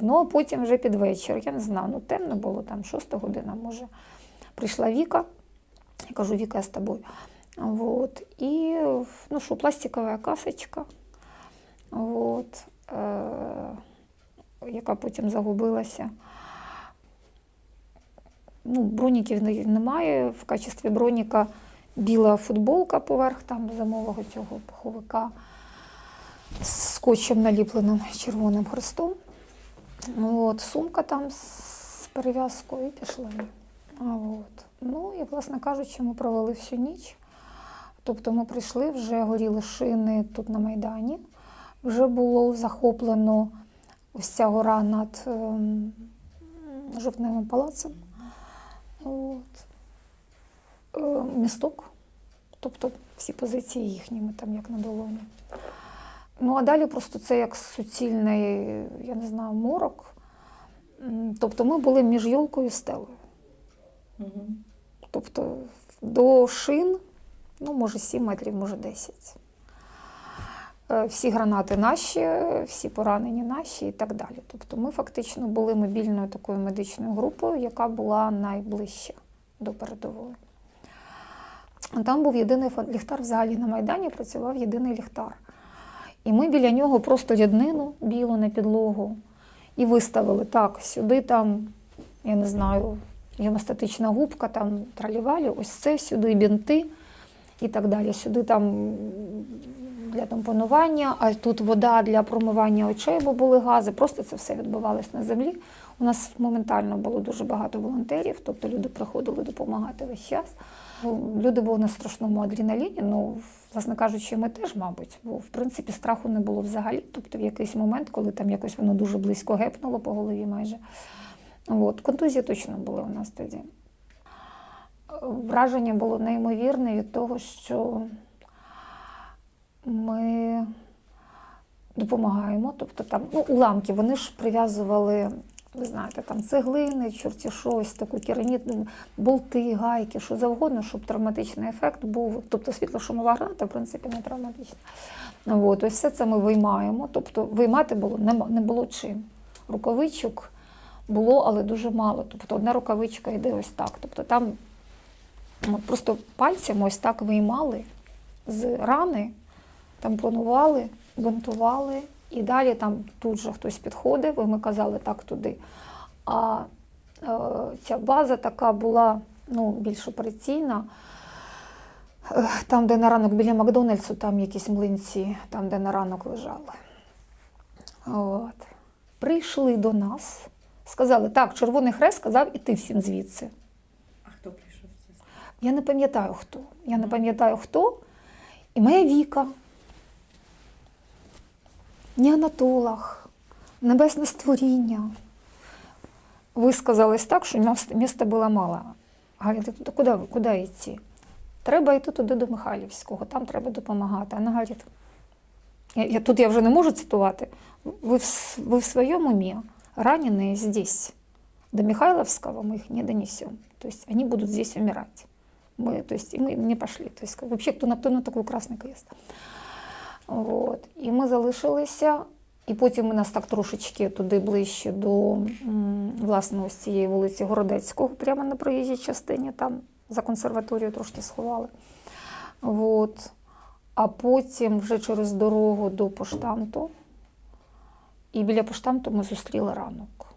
Ну, а потім вже під вечір, я не знаю, ну темно було, там шоста година, може. Прийшла Віка, я кажу, Віка, я з тобою. Вот. І ну що, пластикова касочка, вот, е, яка потім загубилася. Ну, броніків немає. В качестві броніка біла футболка поверх там зимового цього пуховика з скотчем наліпленим червоним хрестом. Ну, От, сумка там з перев'язкою і пішли. От. Ну і, власне кажучи, ми провели всю ніч. Тобто ми прийшли, вже горіли шини тут на Майдані, вже було захоплено ось ця гора над ем, жовтневим палацем. От. Е, місток, тобто всі позиції їхні, ми там як на долоні. Ну а далі просто це як суцільний, я не знаю, морок. Тобто ми були між йолкою і стелею. Тобто до шин, ну, може, 7 метрів, може 10. Е, Всі гранати наші, всі поранені наші і так далі. Тобто ми фактично були мобільною такою медичною групою, яка була найближче до передової. Там був єдиний ліхтар взагалі на Майдані, працював єдиний ліхтар. І ми біля нього просто ряднину білу на підлогу і виставили так, сюди там, я не знаю, гемостатична губка, там тралівалі, ось це, сюди бінти і так далі. Сюди там для тампонування, а тут вода для промивання очей, бо були гази. Просто це все відбувалось на землі. У нас моментально було дуже багато волонтерів, тобто люди приходили допомагати весь час. Ну, Люди були на страшному адреналіні. Ну, власне кажучи, ми теж, мабуть, бо в принципі страху не було взагалі. Тобто, в якийсь момент, коли там якось воно дуже близько гепнуло по голові майже. От, контузії точно були у нас тоді. Враження було неймовірне від того, що ми допомагаємо. Тобто там ну, уламки, вони ж прив'язували, ви знаєте, там цеглини, чорті щось, таку кераміт, болти, гайки, що завгодно, щоб травматичний ефект був. Тобто світлошумова граната, в принципі, не травматична. От, ось все це ми виймаємо. Тобто виймати було не було чим. Рукавичок було, але дуже мало. Тобто одна рукавичка йде ось так. Тобто там от просто пальцями ось так виймали з рани, тампонували, бинтували, і далі там тут же хтось підходив, і ми казали так туди. А е, ця база така була ну, більш операційна. Е, Там, де на ранок біля Макдональдсу, там якісь млинці, там, де на ранок лежали. От. Прийшли до нас, сказали, так, Червоний Хрест сказав іти всім звідси. А хто прийшов? Я не пам'ятаю хто. Я не пам'ятаю хто. І моя Віка, неонатолог, небесне створіння. Висказались так, що міста, міста було мало. Говорить, «То куди, ви- куди йти? Треба йти туди до Михайлівського, там треба допомагати. Вона говорить, я, я, тут я вже не можу цитувати. Ви в, с- ви в своєму умі ранені здесь. До Михайловского мы их не донесем. То есть они будут здесь умирать. Мы, то есть, и мы не пошли. То есть, как- вообще, хто на, хто на такий Красний Крест. От. І ми залишилися, і потім ми нас так трошечки туди ближче до власне ось цієї вулиці Городецького, прямо на проїжджій частині, там за консерваторію трошки сховали. От. А потім вже через дорогу до поштамту. І біля поштамту ми зустріли ранок.